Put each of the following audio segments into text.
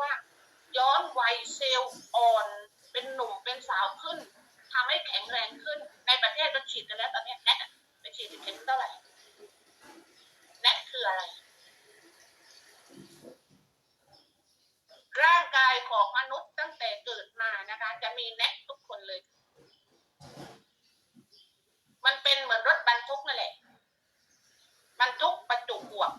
ว่า ย้อนวัยเซลล์อ่อน เป็นหนุ่มเป็นสาวขึ้นทำให้แข็งแรงขึ้น ในประเทศก็ฉีดกันแล้วตอนนี้แนทอะไปฉีดเข็มเท่าไหร่แนทคืออะไร ร่างกายของมนุษย์ตั้งแต่เกิดมานะคะ จะมีแนททุกคนเลย มันเป็นเหมือนรถบรรทุกนั่นแหละบรรทุกประจุบวก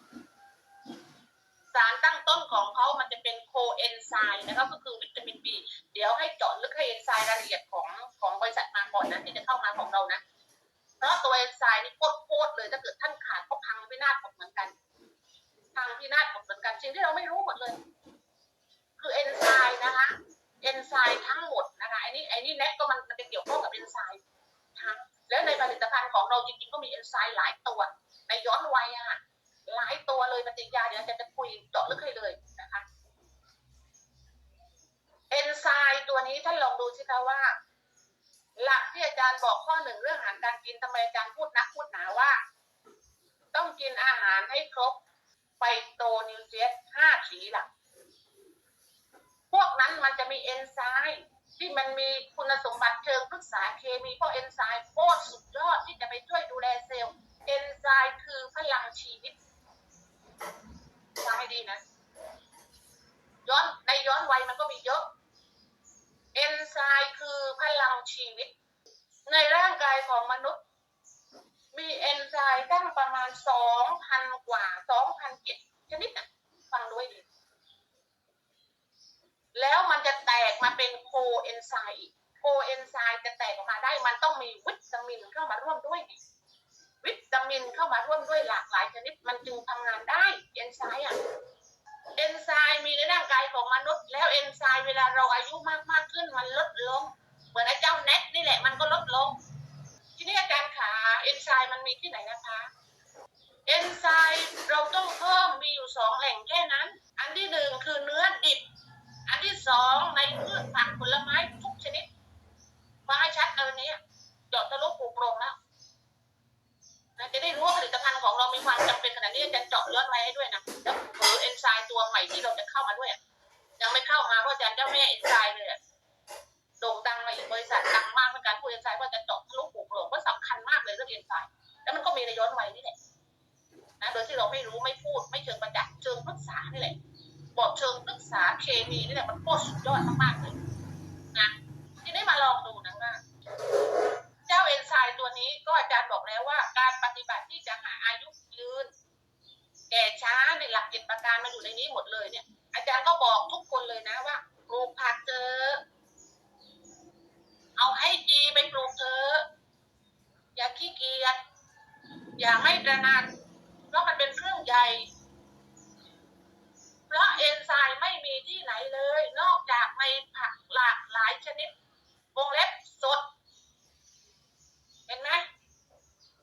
ารตั้งต้นของเขามันจะเป็นโคเอนไซม์นะครับก็คือวิตามินบีเดี๋ยวให้เจาะลึกให้เอนไซม์รายละเอียดของของบริษัทมาก่อนนะที่จะเข้ามาของเรานะเพราะตัวเอนไซม์นี่โคตรเลยถ้าเกิดท่านขาดก็พังพินาศหมดเหมือนกันพังพินาศหมดเหมือนกันสิ่งที่เราไม่รู้หมดเลย คือเอนไซม์นะคะเอนไซม์ทั้งหมดนะคะไอ้นี่ไอ้นี่แน็กก็มันมันจะเกี่ยวข้องกับเอนไซม์นะคะแล้วในผลิตภัณฑ์ของเราจริงๆก็มีเอนไซม์หลายตัวในย้อนวัยอะค่ะ หลายตัวเลยปฏิกิริยาเดี๋ยวจะจะคุยเจาะลึกให้เลยนะคะเอนไซม์ตัวนี้ท่านลองดูสิคะว่า หลักที่อาจารย์บอกข้อหนึ่งเรื่องอาหารการกินทำไมอาจารย์พูดนักพูดหนาว่า ต้องกินอาหารให้ครบไฟโตนิวเทียนห้าสีหลักพวกนั้นมันจะมีเอนไซม์ที่มันมีคุณสมบัติเชิงพฤกษาเคมีเพราะเอนไซม์โคตรสุดยอดที่จะไปช่วยดูแลเซลล์เอนไซม์คือพลังชีวิต ฟังให้ดีนะ ย้อนในย้อนวัยมันก็มีเยอะ เอนไซม์คือพลังชีวิต ในร่างกายของมนุษย์ มีเอนไซม์ตั้งประมาณสองพันกว่าสองพันเจ็ดชนิดอะฟังด้วยดี แล้วมันจะแตกมาเป็นโคเอนไซม์อีกโคเอนไซม์จะแตกออกมาได้ มันต้องมีวิตามินเข้ามาร่วมด้วยไง วิตามินเข้ามาร่วมด้วยหลากหลายชนิดมันจึงทำงานได้เอนไซม์อะเอนไซม์มีในร่างกายของมนุษย์ แล้วเอนไซม์เวลาเราอายุมากมากๆขึ้นมันลดลง เหมือนไอ้เจ้าแนทนี่แหละมันก็ลดลง ทีนี้อาจารย์ขาเอนไซม์มันมีที่ไหนนะคะเอนไซม์เราต้องเพิ่มมีอยู่สองแหล่งแค่นั้น อันที่หนึ่งคือเนื้อดิบ อันที่สองในพืชผักผลไม้ทุกชนิดฟังให้ชัดเอาวันนี้เจาะทะลุปลูกโปรงแล้วนะจะได้รู้ว่าผลิตภัณฑ์ ของเรามีความจำเป็นขนาดนี้อาจารย์เจาะย้อนไว้ให้ด้วยนะแล้วเผอเอนไซม์ตัวใหม่ที่เราจะเข้ามาด้วยยังไม่เข้ามาเพราะอาจารย์เจ้าแม่เอนไซม์เลยโด่งดังมาอีกบริษัทดังมากในการพูดเอนไซม์ว่าจะเจาะทะลุปลูกโปรงก็สำคัญมากเลยเรื่องเอนไซม์แล้วมันก็มีในย้อนวัยนี่แหละนะโดยที่เราไม่รู้ไม่พูดไม่เชิงประจักษ์เชิงปรึกษานี่แหละบอกเชิงปรึกษาเคมีนี่แหละมันโคตรสุดยอดมากๆเลยนะทีนี้มาลองดูนะว่า เอนไซม์ตัวนี้ก็อาจารย์บอกแล้วว่า การปฏิบัติที่จะหาอายุยืน แก่ช้าในหลักเจ็ดประการมาอยู่ในนี้หมดเลยเนี่ย อาจารย์ก็บอกทุกคนเลยนะว่าปลูกผักเจอ เอาให้ดีไปปลูกเถอะอย่าขี้เกียจอย่าไม่ตระนักเพราะมันเป็นเครื่องใหญ่ เพราะเอนไซม์ไม่มีที่ไหนเลย นอกจากในผักหลากหลายชนิดวงเล็บสด เห็นไหม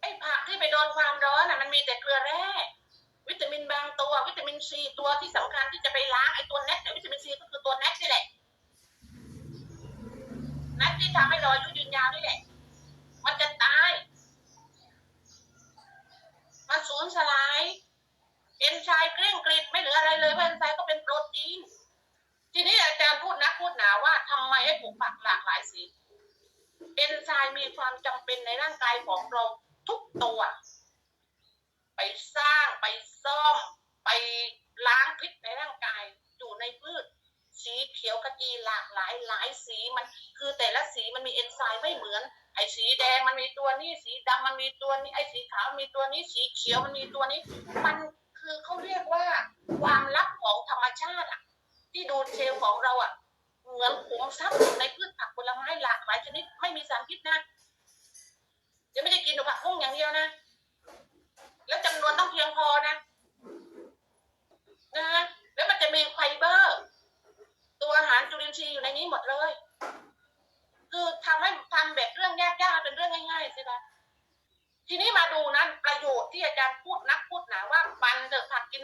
ไอ้ผักที่ไปโดนความร้อนน่ะมันมีแต่เกลือแร่วิตามินบางตัว วิตามินซีตัวที่สำคัญที่จะไปล้างไอ้ตัวเน็ตเนี่ยวิตามินซีก็คือตัวเน็ตนี่แหละเน็ตที่ทำให้รอยุยืนยาวนี่แหละ มันจะตายมันสูญสลายเอนไซม์เกลี้ยงกลิดไม่เหลืออะไรเลยเพราะเอนไซม์ก็เป็นโปรตีนทีนี้อาจารย์พูดนักพูดหนาว่าทำไมให้ปลูกผักหลากหลายสี เอนไซม์มีความจำเป็นในร่างกายของเราทุกตัว ไปสร้างไปซ่อม ไปล้างพิษในร่างกายอยู่ในพืช สีเขียวขจีหลากหลายหลายสีมันคือแต่ละสีมันมีเอนไซม์ไม่เหมือน ไอ้สีแดงมันมีตัวนี้สีดำมันมีตัวนี้ไอ้สีขาวมีตัวนี้สีเขียวมันมีตัวนี้ มัน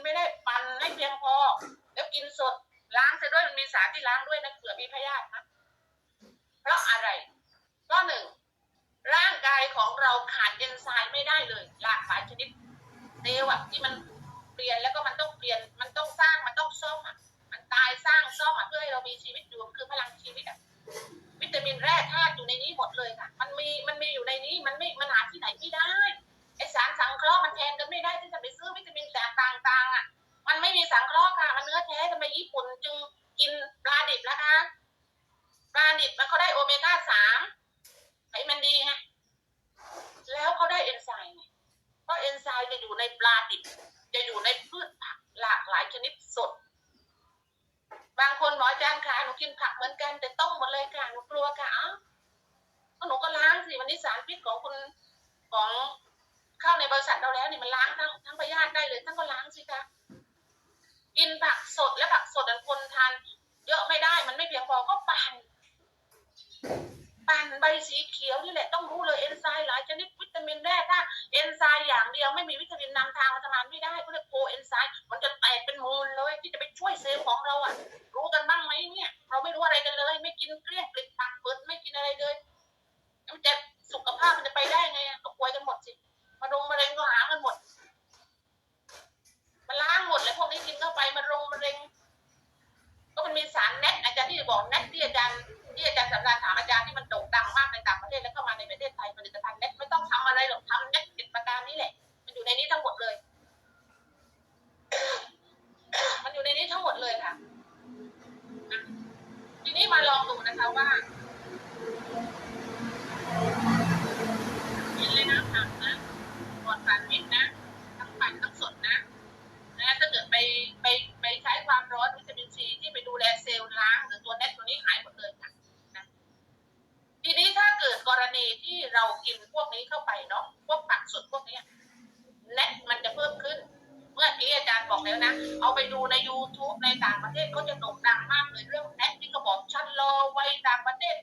ไม่ได้ปั่นให้เพียงพอ แล้วกินสดล้างเสร็จด้วยมันมีสารที่ล้างด้วยนะเผื่อมีพยาธินะเพราะอะไรก็หนึ่งร่างกายของเราขาดเอนไซม์ไม่ได้เลยหลากหลายชนิดเซลล์อะที่มันเปลี่ยนแล้วก็มันต้องเปลี่ยนมันต้องสร้างมันต้องซ่อมมันตายสร้างซ่อมเพื่อให้เรามีชีวิตอยู่มันคือพลังชีวิตอะวิตามินแร่ธาตุอยู่ในนี้หมดเลยค่ะ มันมีมันมีอยู่ในนี้มันไม่มันหาที่ไหนไม่ได้ ไอสารสังเคราะห์มันแทนกันไม่ได้ที่จะไปซื้อวิตามินต่างๆอะ มันไม่มีสังเคราะห์ค่ะ มันเนื้อแท้ทำไมญี่ปุ่นจึงกินปลาดิบล่ะคะ ปลาดิบมันเขาได้โอเมก้าสามไขมันดีไงแล้วเขาได้เอนไซม์เพราะเอนไซม์จะอยู่ในปลาดิบ จะอยู่ในพืชผักหลากหลายชนิดสด บางคนหมอจารย์ค่ะหนูกินผักเหมือนกันแต่ต้มหมดเลยค่ะหนูกลัวค่ะเอ้าก็หนูก็ล้างสิวันนี้สารพิษของคุณของ เข้าในบริษัทเราแล้วเนี่ยมันล้างทั้งทั้งพยาธิได้เลยท่านก็ล้างสิคะกินผักสดและผักสดอันคนทานเยอะไม่ได้มันไม่เพียงพอก็ปั่นปั่นใบสีเขียวนี่แหละต้องรู้เลยเอนไซม์หลายชนิดวิตามินแร่ถ้าเอนไซม์อย่างเดียวไม่มีวิตามินนำทางมันทำงานไม่ได้ก็เรียโคเอนไซม์มันจะแตกเป็นมูลเลย ที่จะไปช่วยเซลล์ของเราอะ รู้กันบ้างไหมเนี่ย เราไม่รู้อะไรกันเลย ไม่กินเกลี้ยงปลิดผักเปิดไม่กินอะไรเลยมันจะสุขภาพมันจะไปได้ไงก็ป่วยกันหมดสิ มารงมะเร็งก็หากันหมด มันล้างหมดเลยพวกนี้กินเข้าไปมารงมะเร็ง ก็มันมีสารแนทอาจารย์ที่บอกแนทที่อาจารย์ที่อาจารย์สำราญถามอาจารย์ที่มันโด่งดังมากในต่างประเทศแล้วเข้ามาในประเทศไทยผลิตภัณฑ์แนทไม่ต้องทำอะไรหรอกทำแนทสิบประการนี้แหละ มันอยู่ในนี้ทั้งหมดเลย มันอยู่ในนี้ทั้งหมดเลยค่ะ ทีนี้มาลองดูนะคะว่ากินเลยนะผักนะปลอดสารพิษนะทั้งปั่นทั้งสดนะนะถ้าเกิดไปไปไปใช้ความร้อนวิตามินซีที่ไปดู แลเซลล์ล้างหรือตัวเน็ตตัวนี้หายหมดเลยค่ะนะทีนี้ถ้าเกิดกรณีที่เรากินพวกนี้เข้าไปเนาะพวกผักสดพวกนี้เน็ตมันจะเพิ่มขึ้น เมื่อกี้อาจารย์บอกแล้วนะ เอาไปดูใน YouTube ในต่างประเทศเขาจะโด่งดังมากเลยเรื่องเน็ตที่กระบอกชันรอวัยต่างประเทศ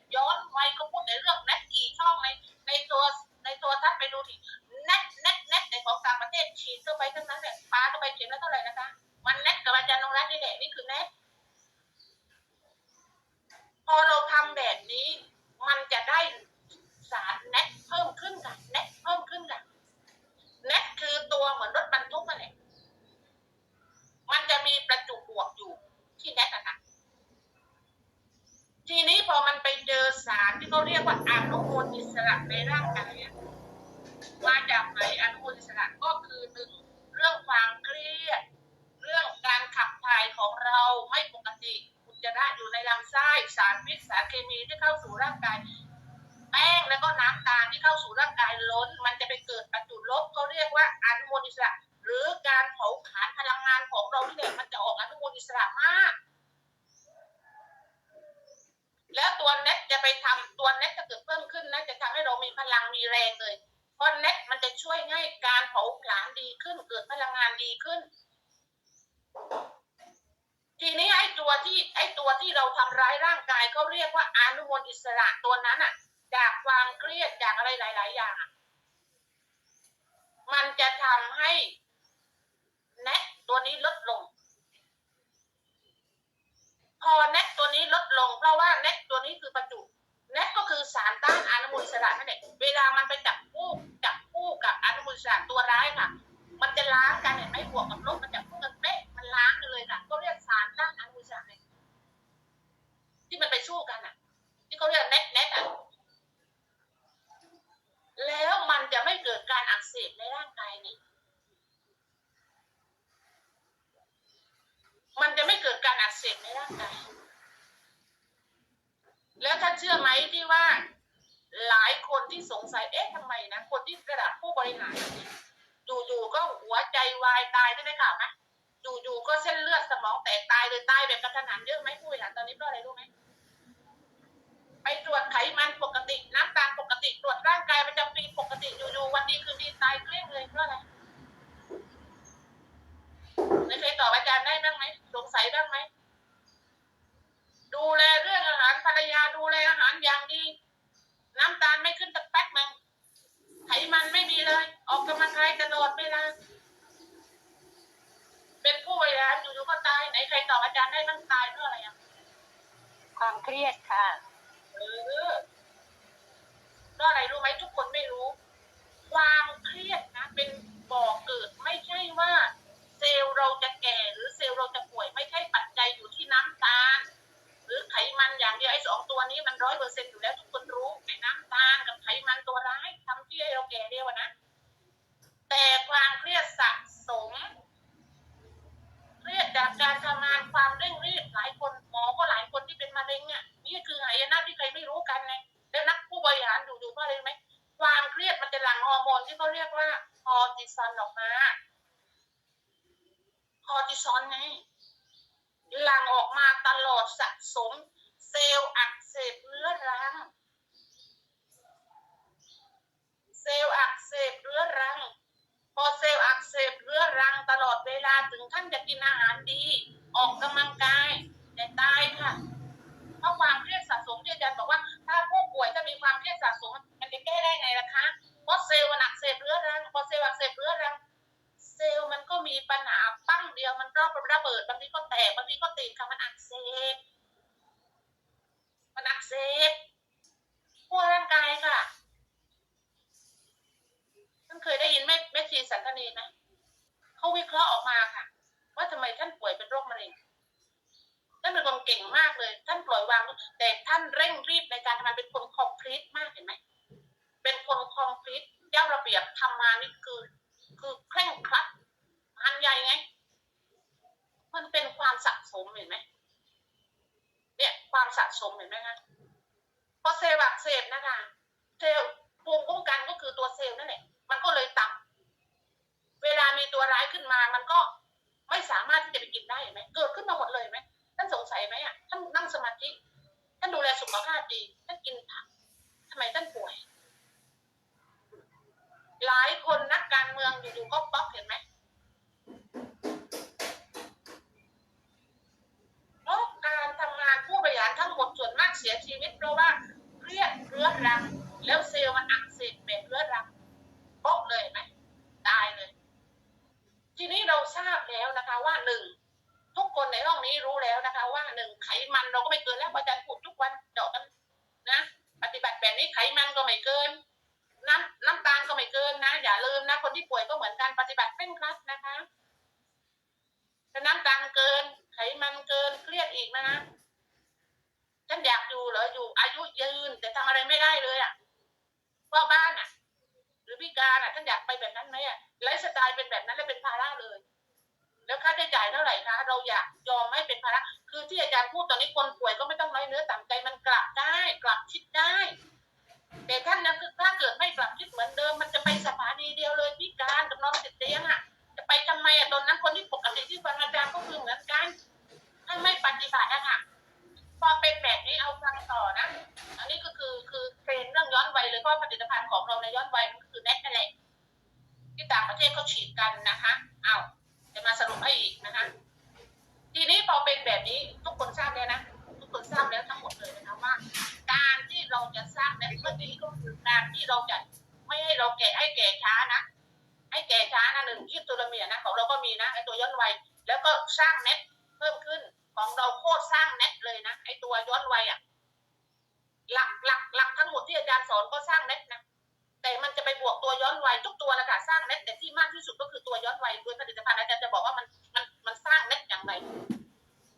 รอบระเบิดบางทีก็แตกบางทีก็ติดค่ะมันอักเสบมันอักเสบทั่วร่างกายค่ะท่านเคยได้ยินแม่แม่ชีสันทนีไหมเขาวิเคราะห์ออกมาค่ะ ว่าทำไมท่านป่วยเป็นโรคมะเร็งท่านเป็นคนเก่งมากเลย ท่านปล่อยวางแต่ท่านเร่งรีบในการทำงานเป็นคนคอมพลีทมากเห็นไหมเป็นคนคอมพลีทเจ้าระเบียบทำงานนี่คือ คือเคร่งครัดอันใหญ่ไง มันเป็นความสะสมเห็นไหมเนี่ยความสะสมเห็นไหมคะพอเซลล์อักเสบนะคะเซลล์ภูมิคุ้มกันก็คือตัวเซลล์นั่นแหละมันก็เลยต่ำเวลามีตัวร้ายขึ้นมา มันก็ไม่สามารถที่จะไปกินได้เห็นไหมเกิดขึ้นมาหมดเลยไหม ท่านสงสัยไหมอะ ท่านนั่งสมาธิ ท่านดูแลสุขภาพดี ท่านกินผักทำไมท่านป่วย หลายคนนักการเมืองอยู่ๆก็ป๊อกเห็นไหมเพราะการทำงานผู้บริหารทั้งหมดส่วนมากเสียชีวิตเพราะว่าเครียดเรื้อรัง แล้วเซลล์มันอักเสบแบบเรื้อรังป๊อกเลยเห็นไหมตายเลย ทีนี้เราทราบแล้วนะคะว่าหนึ่ง ทุกคนในห้องนี้รู้แล้วนะคะ ว่าหนึ่งไขมันเราก็ไม่เกินแล้วอาจารย์พูดทุกวันเจาะกันนะ ปฏิบัติแบบนี้ไขมันก็ไม่เกิน น้ำน้ำตาลก็ไม่เกินนะ อย่าลืมนะ คนที่ป่วยก็เหมือนกันปฏิบัติเร่งครัดนะคะถ้าน้ำตาลเกิน ไขมันเกินเครียดอีกนะนะฉันอยากอยู่ เหรออยู่อายุยืนแต่ทำอะไรไม่ได้เลยอะเฝ้าบ้านอะ หรือพิการอะท่านอยากไปแบบนั้นไหมอะไลฟ์สไตล์เป็นแบบนั้นแล้วเป็นภาระเลย แล้วค่าใช้จ่ายเท่าไหร่คะเราอยากยอมไม่เป็นภาระคือที่อาจารย์พูดตอนนี้คนป่วยก็ไม่ต้องน้อยเนื้อต่ำใจมันกลับได้กลับคิดได้แต่ท่านนะคือถ้าเกิดไม่กลับคิดเหมือนเดิม มันจะไปสถานีเดียวเลยพิการกับน้องติดเตียงอะจะไปทำไมอะตอนนั้นคนที่ปกติที่ฟังอาจารย์ก็คือเหมือนกันท่านไม่ปฏิบัติอะค่ะ พอเป็นแบบนี้เอาฟังต่อนะ อันนี้ก็คือคือเทรนเรื่องย้อนวัยเลยเพราะผลิตภัณฑ์ของเราในย้อนวัยมันก็คือแน็ตนั่นแหละที่ต่างประเทศเขาฉีดกันนะคะเอาจะมาสรุปให้อีกนะคะ ทีนี้พอเป็นแบบนี้ทุกคนทราบแล้วนะทุกคนทราบแล้วทั้งหมดเลยนะคะว่า การที่เราจะสร้างเน็ตเวิร์กนี้ก็คือการที่เราจะไม่ให้เราแก่ให้แก่ช้านะให้แก่ช้านะหนึ่งยืดตัวละเมียนะของเราก็มีนะไอตัวย้อนวัยแล้วก็สร้างเน็ตเพิ่มขึ้น ของเราโคตรสร้างเน็ตเลยนะไอตัวย้อนวัยอะหลักหลักหลักทั้งหมดที่อาจารย์สอนก็สร้างเน็ตนะแต่มันจะไปบวกตัวย้อนวัยทุกตัวนะคะสร้างเน็ตแต่ที่มากที่สุดก็คือตัวย้อนวัยโดยผลิตภัณฑ์อาจารย์จะบอกว่ามันมันมันสร้างเน็ตอย่างไร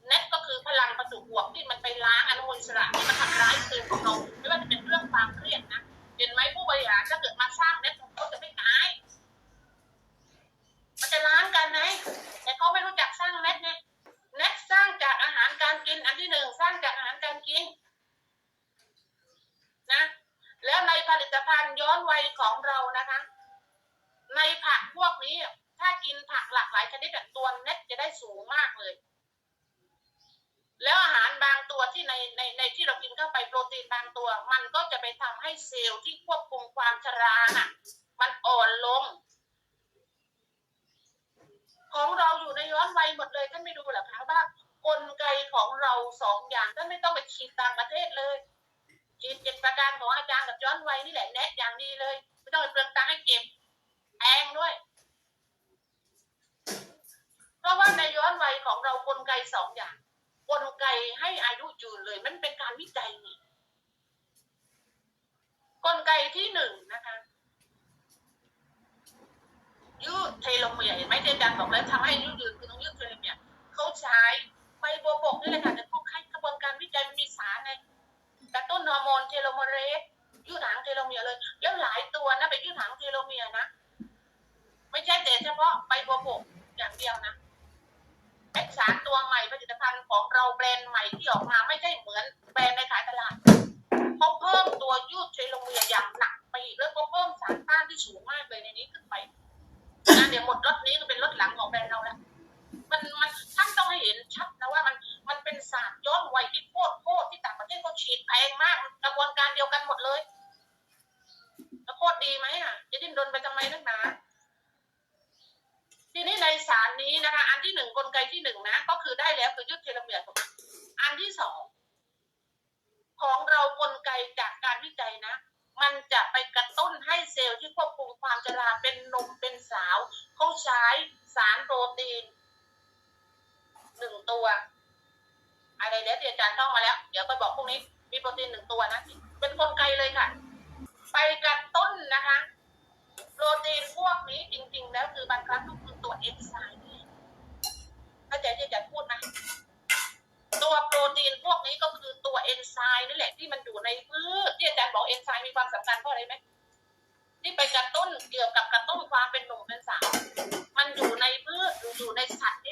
เน็ตก็คือพลังประจุบวกที่มันไปล้างอนุมูลอิสระที่มันทำร้ายเซลล์ของเราไม่ว่าจะเป็นเรื่องความเครียดนะเห็นไหมผู้บริหารถ้าเกิดมาสร้างเน็ตเขาจะไม่ตายมันจะล้างกันไงแต่เขาไม่รู้จักสร้างเน็ตไงเน็ตส ร้างจากอาหารการกิน อันที่หนึ่งสร้างจากอาหารการกินนะ แล้วในผลิตภัณฑ์ย้อนวัยของเรานะคะ ในผักพวกนี้ ถ้ากินผักหลากหลายชนิดอะตัวเน็ตจะได้สูงมากเลย แล้วอาหารบางตัวที่ในในในที่เรากินเข้าไปโปรตีนบางตัว มันก็จะไปทำให้เซลล์ที่ควบคุมความชราน่ะ มันอ่อนลงของเราอยู่ในย้อนวัยหมดเลยท่านไม่ดูหรอคะว่า กลไกของเราสองอย่างท่านไม่ต้องไปฉีดต่างประเทศเลยฉีดเจ็ดประการของอาจารย์กับย้อนไวัยนี่แหละแนะอย่างดีเลย ไม่ต้องไปเปลืองตังค์ให้เก็บแพงด้วย เพราะว่าในย้อนวัยของเรากลไกสองอย่าง กลไกให้อายุยืนเลย มันเป็นการวิจัยนี่กลไกที่หนึ่งนะคะยืดเทโลเมียเห็นไหมที่อาจารบอกแล้วทำให้อายุยืนคือ นี่แหละค่ะแต่พวกให้กระบวนการวิจัยมันมีสารไงกระตุ้นฮอร์โมนเทโลโมเรสยืดหางเทโลเมียเลย แล้วหลายตัวนะไปยืดหางเทโลเมียนะ ไม่ใช่แต่เฉพาะใบบัวบกอย่างเดียวนะไอสารตัวใหม่ผลิตภัณฑ์ของเราแบรนด์ใหม่ที่ออกมาไม่ใช่เหมือนแบรนด์ในขายตลาดเขาเพิ่มตัวยืดเทโลเมียอย่างหนักไปอีกแล้วก็เพิ่มสารต้านที่สูงมากเลยในนี้ขึ้นไปนะเดี๋ยวหมดรถนี้ก็เป็นรถหลังของแบรนด์เราแล้วมันมันท่านต้องให้เห็นชัดนะว่ามัน มันเป็นศาสตร์ย้อนวัยที่โคตรโคตรที่ต่างประเทศเขาฉีดแพงมากกระบวนการเดียวกันหมดเลย แล้วโคตรดีไหมอะ จะดิ้นรนไปทำไมนักหนาทีนี้ในสารนี้นะคะ อันที่หนึ่งกลไกที่หนึ่งนะ ก็คือได้แล้วคือยืดเทลเมียร์อันที่สองของเรากลไกจากการวิจัยนะ มันจะไปกระตุ้นให้เซลล์ที่ควบคุมความจราเป็นนมเป็นสาว เขาใช้สารโปรตีนหนึ่งตัว อะไรเดี๋ยวที่อาจารย์ท่องมาแล้ว เดี๋ยวก็บอกพวกนี้มีโปรตีนหนึ่งตัวนะ เป็นกลไกลเลยค่ะ ไปกระตุ้นนะคะ โปรตีนพวกนี้จริง ๆ แล้วคือบางครั้งก็คือตัวเอนไซม์เข้าใจที่อาจารย์พูดไหมตัวโปรตีนพวกนี้ก็คือตัวเอนไซม์นี่แหละที่มันอยู่ในพืชที่อาจารย์บอกเอนไซม์มีความสำคัญเพราะอะไรไหมที่ไปกระตุ้นเกี่ยวกับกระตุ้นความเป็นหนุ่มเป็นสาว มันอยู่ในพืชอยู่ในสัตว์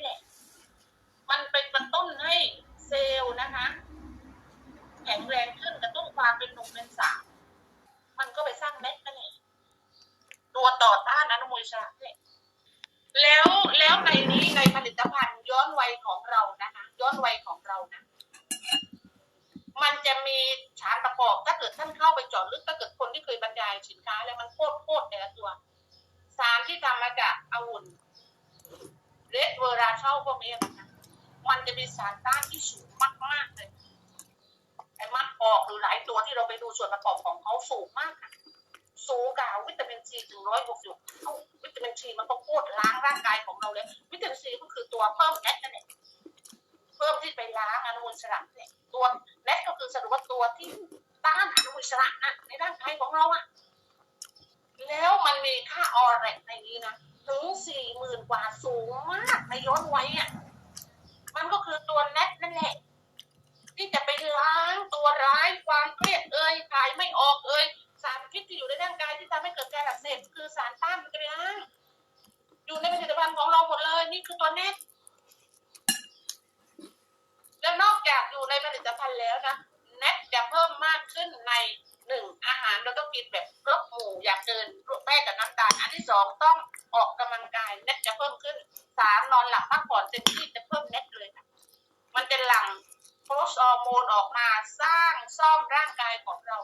โพสฮอร์โมนออกมาสร้างซ่อมร่างกายของเรา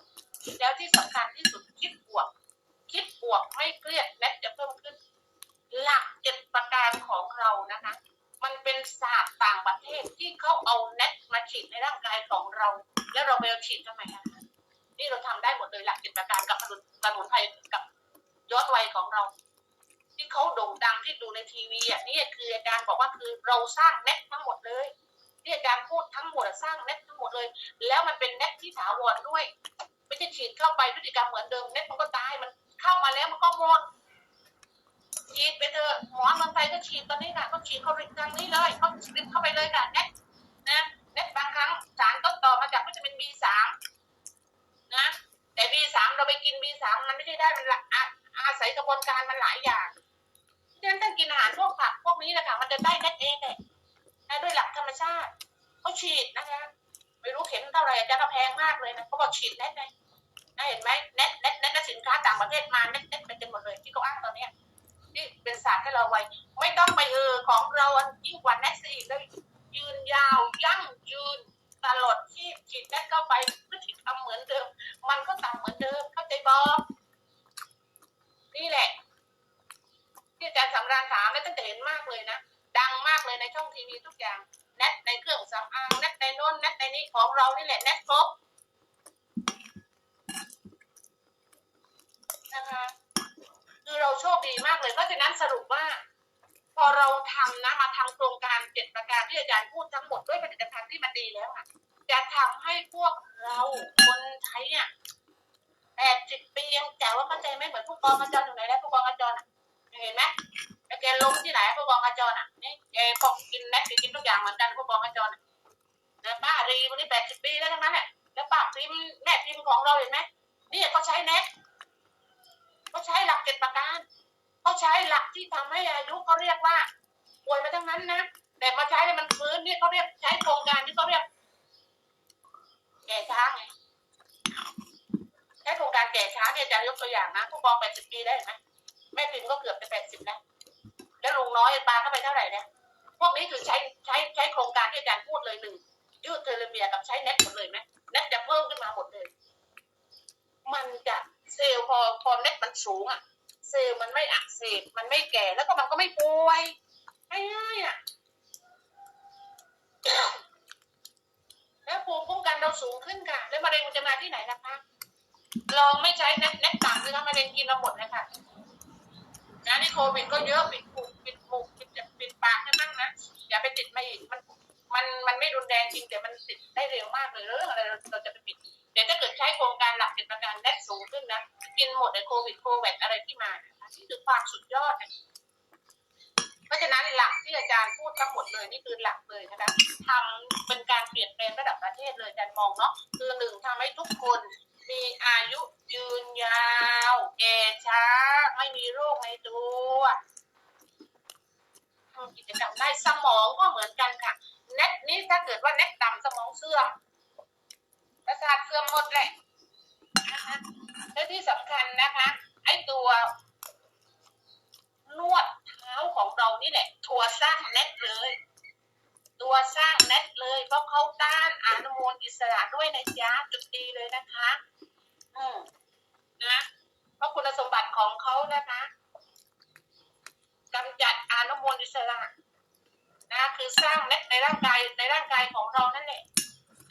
แล้วที่สำคัญที่สุดคิดบวก คิดบวกไม่เครียดและจะเพิ่มขึ้น หลักเจ็ดประการของเรานะคะ มันเป็นศาสตร์ต่างประเทศที่เขาเอาเน็ตมาฉีดในร่างกายของเรา แล้วเราไปฉีดทำไมคะนี่เราทำได้หมดเลยหลักเจ็ดประการกับสมุนสมุนไพรกับย้อนวัยของเรา ที่เขาโด่งดังที่ดูในทีวีอะนี่คืออาจารย์บอกว่าคือเราสร้างเน็ตทั้งหมดเลย ที่อาจารย์พูดทั้งหมดสร้างเน็ตทั้งหมดเลย แล้วมันเป็นเน็ตที่ถาวรด้วย ไม่ใช่ฉีดเข้าไปพฤติกรรมเหมือนเดิมเน็ตมันก็ตายมันเข้ามาแล้วมันก็หมดฉีดไปเถอะหมอเมืองไทยก็ฉีดตอนนี้ค่ะก็ฉีดเข้าไปทางนี้เลยเขาฉีดเข้าไปเลยค่ะเน็ตนะเน็ตบางครั้งสารต้นต่อมาจากวิตามิน เลยเพราะฉะนั้นสรุปว่า พอเราทำนะมาทำโครงการเจ็ดประการที่อาจารย์พูดทั้งหมดด้วยผลิตภัณฑ์ที่มันดีแล้วอะจะทำให้พวกเราคนไทยอะแปดสิบปียังแจ๋วว่าเข้าใจไหมเหมือนผู้กองอาจารย์อยู่ไหนแล้วผู้กองอาจารย์อะเห็นไหมแล้วแกล้มที่ไหนผู้กองกระจรอะนี่แกพอกกินแน็กกินทุกอย่างเหมือนกันผู้กองกระจรอะนะป้ารีวันนี้แปดสิบปีแล้วทั้งนั้นแหละแล้วป้าพิมพ์แม่พิมพ์ของเราเห็นไหมนี่ก็ใช้แน็กก็ใช้หลักเจ็ดประการ เขาใช้หลักที่ทำให้อายุเขาเรียกว่าป่วยมาทั้งนั้นนะแต่มาใช้ให้มันฟื้นนี่เขาเรียกใช้โครงการที่เขาเรียกแก่ช้าไงใช้โครงการแก่ช้าเนี่ยจะยกตัวอย่างนะผู้กองแปดสิบปีได้เห็นไหมแม่พิมก็เกือบจะแปดสิบแล้วแล้วลุงน้อยปลาก็ไปเท่าไหร่เนี่ยพวกนี้คือใช้ใช้ใช้โครงการที่อาจารย์พูดเลยหนึ่งยืดเทเลเมียกับใช้เน็ตหมดเลยไหมเน็ตจะเพิ่มขึ้นมาหมดเลย มันจะเซลล์พอพอเน็ตมันสูงอะ เซลล์มันไม่อักเสบมันไม่แก่แล้วก็มันก็ไม่ป่วยง่ายๆอะแล้วภูมิคุ้มกันเราสูงขึ้นค่ะ แล้วมะเร็งมันจะมาที่ไหนล่ะคะ ลองไม่ใช้แน็กต่างเลยค่ะมะเร็งกินเราหมดเลยค่ะนะที่โควิดก็เยอะปิดปุกปิดปุกปิดปิดปากกันบ้างนะอย่าไปติดมาอีกมันมันมันไม่รุนแรงจริงแต่มันติดได้เร็วมากเลยเรื่องอะไรเราจะไปปิดอีก ยวถ้าเกิดใช้โครงการหลักเป็นประกันแนทสูงขึ้นนะกินหมดในโควิดโควิดอะไรที่มานะคะนี่คือความสุดยอดนเพราะฉะนั้นหลักที่อาจารย์พูดทั้งหมดเลยนี่คือหลักเลยนะคะทำเป็นการเปลี่ยนแปลงระดับประเทศเลยอาจารย์มองเนาะคือหนึ่งทำให้ทุกคนมีอายุยืนยาวแก่ช้า ไม่มีโรคในตัวทำกิจกรรมได้สมองก็เหมือนกันค่ะเน็ตนี้ถ้าเกิดว่าเน็ตต่ำสมองเสื่อม ประสาทเสื่อมหมดเลยนะคะและที่สำคัญนะคะ ไอ้ตัวนวดเท้าของเรานี่แหละทัวสร้างเน็ตเลย ตัวสร้างเน็ตเลยเพราะเขาต้านอนุมูลอิสระด้วยนะจ๊ะจุดดีเลยนะคะ อืมนะเพราะคุณสมบัติของเขานะคะกำจัดอนุมูลอิสระนะคือสร้างในในร่างกายในร่างกายของเรานั่นแหละ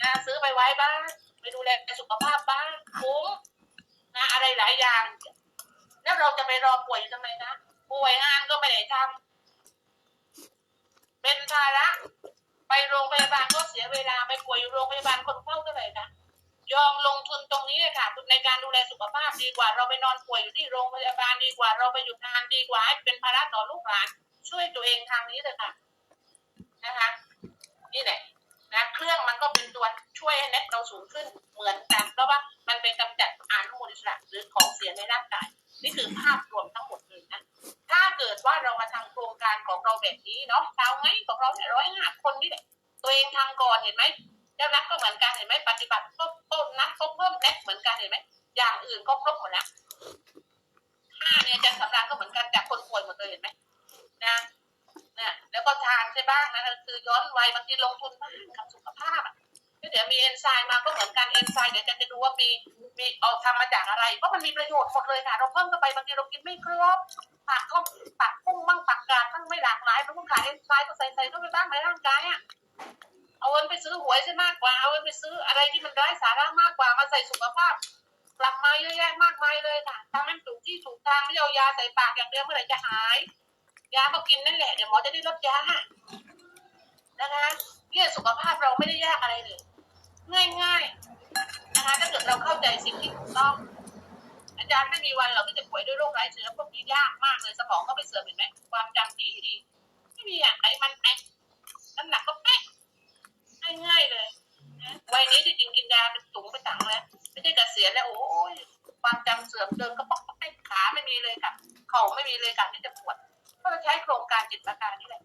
นะซื้อไปไว้บ้าง ไปดูแลสุขภาพบ้างคุ้มนะอะไรหลายอย่าง แล้วเราจะไปรอป่วยทำไมนะป่วยงานก็ไม่ได้ทำเป็นภาระไปโรงพยาบาลก็เสียเวลาไปป่วยอยู่โรงพยาบาลคนเฝ้าเท่าไหร่นะยอมลงทุนตรงนี้เลยค่ะในการดูแลสุขภาพดีกว่า เราไปนอนป่วยอยู่ที่โรงพยาบาลดีกว่า เราไปหยุดงานดีกว่าให้เป็นภาระต่อลูกหลานช่วยตัวเองทางนี้เลยค่ะนะคะนี่แหละ นะเครื่องมันก็เป็นตัวช่วยให้เน็ตเราสูงขึ้นเหมือนกัน เพราะว่ามันเป็นกำจัดอนุมูลอิสระหรือของเสียในร่างกายนี่คือภาพรวมทั้งหมดเลยนะถ้าเกิดว่าเรามาทำโครงการของเราแบบนี้เนาะชาวไงของเราเนี่ยร้อยห้าคนนี่แหละตัวเองทำก่อนเห็นไหมเจ้านักก็เหมือนกันเห็นไหมปฏิบัติก็ต้นนักก็เพิ่มเน็ตเหมือนกันเห็นไหมอย่างอื่นก็ครบหมดแล้วห้าเนี่ยอาจะสำราญก็เหมือนกันจากคนป่วยหมดเลยเห็นไหมนะ เนี่ยแล้วก็ทานใช่บ้างนะคือย้อนวัยบางทีลงทุนบ้างกับสุขภาพอะเดี๋ยวมีเอนไซม์มาก็เหมือนกันเอนไซม์เดี๋ยวจะจะดูว่ามีมีเอาทำมาจากอะไรเพราะมันมีประโยชน์หมดเลยค่ะเราเพิ่มเข้าไปบางทีเรากินไม่ครบผักก็ผักกุ้งบ้างผักกาดบ้างไม่หลากหลายเราต้องขายเอนไซม์ก็ใส่ใส่เข้าไปบ้างในร่างกายอะเอาเงินไปซื้อหวยใช่มากกว่าเอาเงินไปซื้ออะไรที่มันไร้สาระมากกว่ามาใส่สุขภาพกลับมาเยอะแยะมากมายเลยค่ะทำให้ถูกที่ถูกทางไม่เอายาใส่ปากอย่างเดียวเมื่อไหร่จะหาย ยาก็กินนั่นแหละเดี๋ยวหมอจะได้ลดยาให้นะคะเนี่ยสุขภาพเราไม่ได้ยากอะไรเลยง่ายๆนะคะถ้าเกิดเราเข้าใจสิ่งที่ถูกต้อง อาจารย์ไม่มีวันเราที่จะป่วยด้วยโรคไร้เชื้อพวกนี้ยากมากเลยสมองก็ไปเสื่อมเห็นไหมความจำดีดีไม่มีอย่างไขมันแป๊ะน้ำหนักก็เป๊ะง่ายๆเลยวัยนี้ที่จริงกินยาเป็นถุงไปตังแล้วไม่ใช่เกษียณแล้วโอ้ยความจำเสื่อมเดินก็ปอกก็เป๊ะขาไม่มีเลยค่ะเข่าไม่มีเลยค่ะที่จะปวด ก็จะใช้โครงการจิตประการนี่แหละ